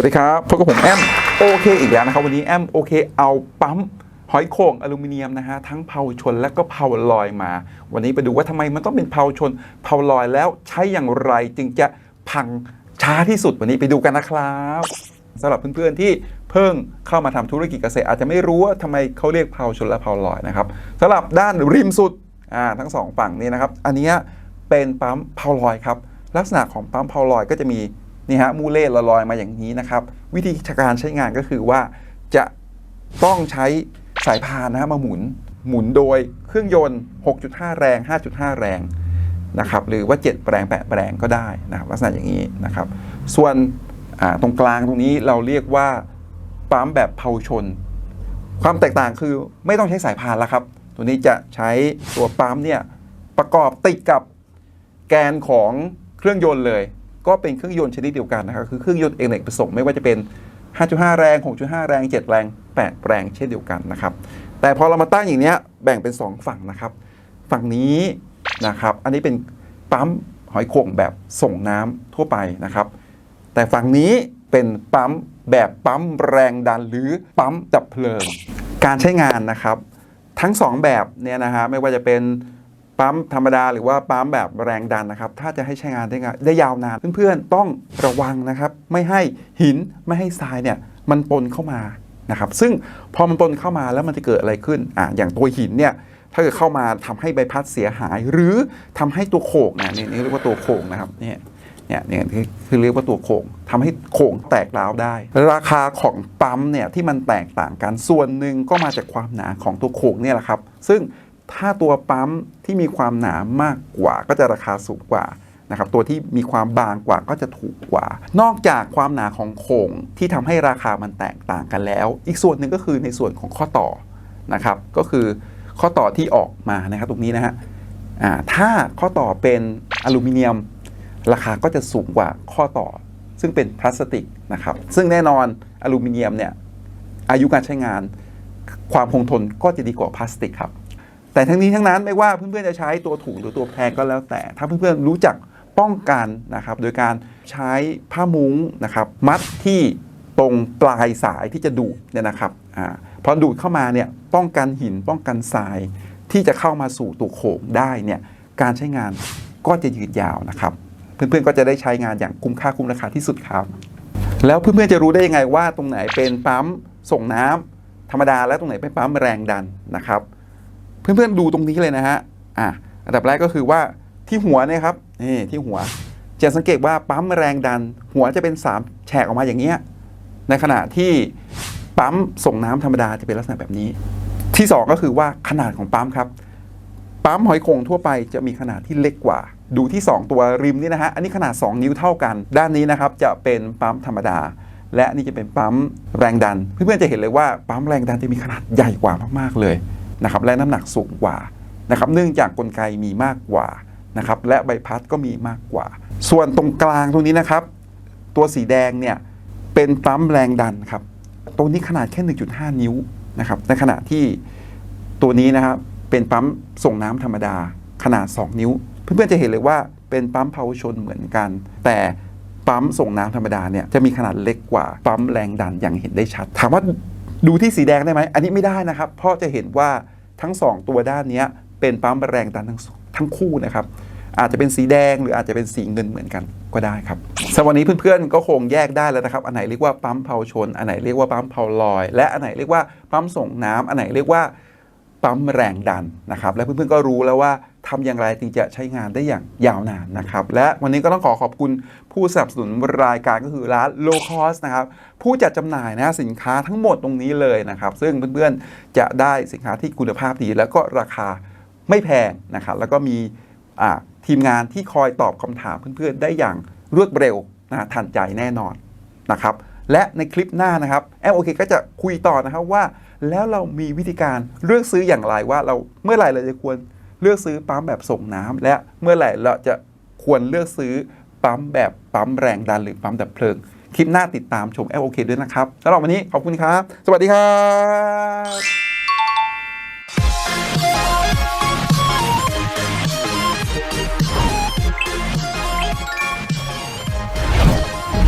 วัสดีครับพบกับผมแอมโอเคอีกแล้วนะครับ วันนี้แอมโอเคเอาปั๊มหอยโข่งอลูมิเนียมนะฮะทั้งเผาชนและก็เผาลอยมา วันนี้ไปดูว่าทำไมมันต้องเป็นเผาชนเผาลอยแล้วใช้อย่างไรจึงจะพังช้าที่สุดวันนี้ไปดูกันนะครับสำหรับเพื่อนๆที่เพิ่งเข้ามาทำธุรกิจเกษตรอาจจะไม่รู้ว่าทำไมเขาเรียกเผาชนและเผาลอยนะครับสำหรับด้านริมสุดอ่าทั้งสองฝั่งนี้นะครับ อันนี้เป็นปั๊มเผาลอยครับลักษณะของปั๊มเผาลอยก็จะมี นี่ฮะมูเล่ลอยมาอย่างนี้นะครับ วิธีการใช้งานก็คือว่าจะต้องใช้สายพานนะฮะมาหมุน หมุนโดยเครื่องยนต์ 6.5 แรง 5.5 แรงนะครับหรือว่า 7 แปลง 8 แปลงก็ได้นะครับลักษณะอย่างนี้นะครับ ส่วนตรงกลางตรงนี้เราเรียกว่าปั๊มแบบเผาชน ความแตกต่างคือไม่ต้องใช้สายพานแล้วครับ ตัวนี้จะใช้ตัวปั๊มเนี่ยประกอบติดกับแกนของเครื่องยนต์เลย ก็เป็นเครื่องยนต์ชนิดเดียวกันนะครับคือเครื่องยนต์เอเนกประสงค์ไม่ว่าจะเป็น 5.5 แรง 6.5 แรง 7 แรง 8 แรงเช่นเดียวกันนะครับ แต่พอเรามาตั้งอย่างเนี้ยแบ่งเป็น 2 ฝั่งนะครับ ฝั่งนี้นะครับ อันนี้เป็นปั๊มหอยโข่งแบบส่งน้ำทั่วไปนะครับ แต่ฝั่งนี้เป็นปั๊มแบบปั๊มแรงดันหรือปั๊มดับเพลิง การใช้งานนะครับ ทั้ง 2 แบบเนี่ยนะฮะไม่ว่าจะเป็น ปั๊มธรรมดาหรือว่าปั๊มแบบแรงดันนะครับถ้าจะให้ใช้งานได้งานได้ยาวนานเพื่อนๆต้องระวังนะครับไม่ให้หินไม่ให้ทรายเนี่ยมันปนเข้ามานะครับซึ่งพอมันปนเข้ามาแล้วมันจะเกิดอะไรขึ้นอะอย่างตัวหินเนี่ยถ้าเกิดเข้ามาทำให้ใบพัดเสียหาย หรือทำให้ตัวโขกเนี่ยนี่เรียกว่าตัวโขกนะครับเนี่ยเนี่ยเนี่ยคือเรียกว่าตัวโขงทำให้โขงแตกร้าวได้ ราคาของปั๊มเนี่ยที่มันแตกต่างกันส่วนหนึ่งก็มาจากความหนาของตัวโขงเนี่ยแหละครับ ซึ่ง ถ้าตัวปั๊มที่มีความหนามากกว่าก็จะราคาสูงกว่านะครับตัวที่มีความบางกว่าก็จะถูกกว่า นอกจากความหนาของโขงที่ทำให้ราคามันแตกต่างกันแล้ว อีกส่วนหนึ่งก็คือในส่วนของข้อต่อนะครับ ก็คือข้อต่อที่ออกมานะครับตรงนี้นะฮะถ้าข้อต่อเป็นอลูมิเนียม ราคาก็จะสูงกว่าข้อต่อ ซึ่งเป็นพลาสติกนะครับ ซึ่งแน่นอนอลูมิเนียมเนี่ยอายุการใช้งาน ความคงทนก็จะดีกว่าพลาสติกครับ แต่ทั้งนี้ทั้งนั้นไม่ว่าเพื่อนๆจะใช้ตัวถูกหรือตัวแพงก็แล้วแต่ ถ้าเพื่อนๆรู้จักป้องกันนะครับ โดยการใช้ผ้ามุ้งนะครับ มัดที่ตรงปลายสายที่จะดูดเนี่ยนะครับอาพอดูดเข้ามาเนี่ยป้องกันหินป้องกันทรายที่จะเข้ามาสู่ตัวโขงได้เนี่ยการใช้งานก็จะยืนยาวนะครับ เพื่อนๆก็จะได้ใช้งานอย่างคุ้มค่าคุ้มราคาที่สุดครับ แล้วเพื่อนๆจะรู้ได้ยังไงว่าตรงไหนเป็นปั๊มส่งน้ำธรรมดาและตรงไหนเป็นปั๊มแรงดันนะครับ เพื่อนๆดูตรงนี้เลยนะฮะอะอันดับแรกก็คือว่าที่หัวเนี่ยครับนี่ที่หัวจะสังเกตว่าปั๊มแรงดัน หัวจะเป็น 3 แฉกออกมาอย่างเงี้ยในขณะที่ปั๊มส่งน้ำธรรมดาจะเป็นลักษณะแบบนี้ ที่สองก็คือว่าขนาดของปั๊มครับ ปั๊มหอยโข่งทั่วไปจะมีขนาดที่เล็กกว่า ดูที่ 2 ตัวริมนี่นะฮะอันนี้ขนาด 2 นิ้วเท่ากัน ด้านนี้นะครับจะเป็นปั๊มธรรมดา และนี่จะเป็นปั๊มแรงดัน เพื่อนๆจะเห็นเลยว่าปั๊มแรงดันจะมีขนาดใหญ่กว่ามากๆเลย นะครับและน้ำหนักสูงกว่านะครับเนื่องจากกลไกมีมากกว่านะครับและใบพัดก็มีมากกว่า ส่วนตรงกลางตรงนี้นะครับ ตัวสีแดงเนี่ยเป็นปั๊มแรงดันครับตรงนี้ขนาดแค่ 1.5 นิ้วนะครับในขณะที่ตัวนี้นะครับเป็นปั๊มส่งน้ำธรรมดาขนาด 2 นิ้ว เพื่อนๆจะเห็นเลยว่าเป็นปั๊มเพาชนเหมือนกัน แต่ปั๊มส่งน้ำธรรมดาเนี่ยจะมีขนาดเล็กกว่าปั๊มแรงดันอย่างเห็นได้ชัด ถามว่า ดูที่สีแดงได้ไหม อันนี้ไม่ได้นะครับ เพราะจะเห็นว่าทั้ง 2 ตัวด้านนี้เป็นปั๊มแรงดันทั้งทั้งคู่นะครับ อาจจะเป็นสีแดงหรืออาจจะเป็นสีเงินเหมือนกันก็ได้ครับสำหรับวันนี้เพื่อนๆ ก็คงแยกได้แล้วนะครับ อันไหนเรียกว่าปั๊มเพาชน อันไหนเรียกว่าปั๊มเพาลอย และอันไหนเรียกว่าปั๊มส่งน้ำอันไหนเรียกว่าปั๊มแรงดันนะครับ และเพื่อนๆ ก็รู้แล้วว่า ทำอย่างไรถึงจะใช้งานได้อย่างยาวนานนะครับ และวันนี้ก็ต้องขอขอบคุณผู้สนับสนุนรายการก็คือร้าน Low Cost นะครับ ผู้จัดจำหน่ายนะสินค้าทั้งหมดตรงนี้เลยนะครับ ซึ่งเพื่อนๆจะได้สินค้าที่คุณภาพดี แล้วก็ราคาไม่แพงนะครับ แล้วก็มีทีมงานที่คอยตอบคำถามเพื่อนๆ ได้อย่างรวดเร็วนะทันใจแน่นอนนะครับ และในคลิปหน้านะครับแอมโอเคก็จะคุยต่อนะครับว่า แล้วเรามีวิธีการเลือกซื้ออย่างไรว่าเราเมื่อไหร่เราจะควร เลือกซื้อปั๊มแบบส่งน้ำและเมื่อไหร่เราจะควรเลือกซื้อปั๊มแบบปั๊มแรงดันหรือปั๊มดับเพลิง คลิปหน้าติดตามชมแอลโอเคด้วยนะครับสำหรับวันนี้ขอบคุณครับ สวัสดีครับ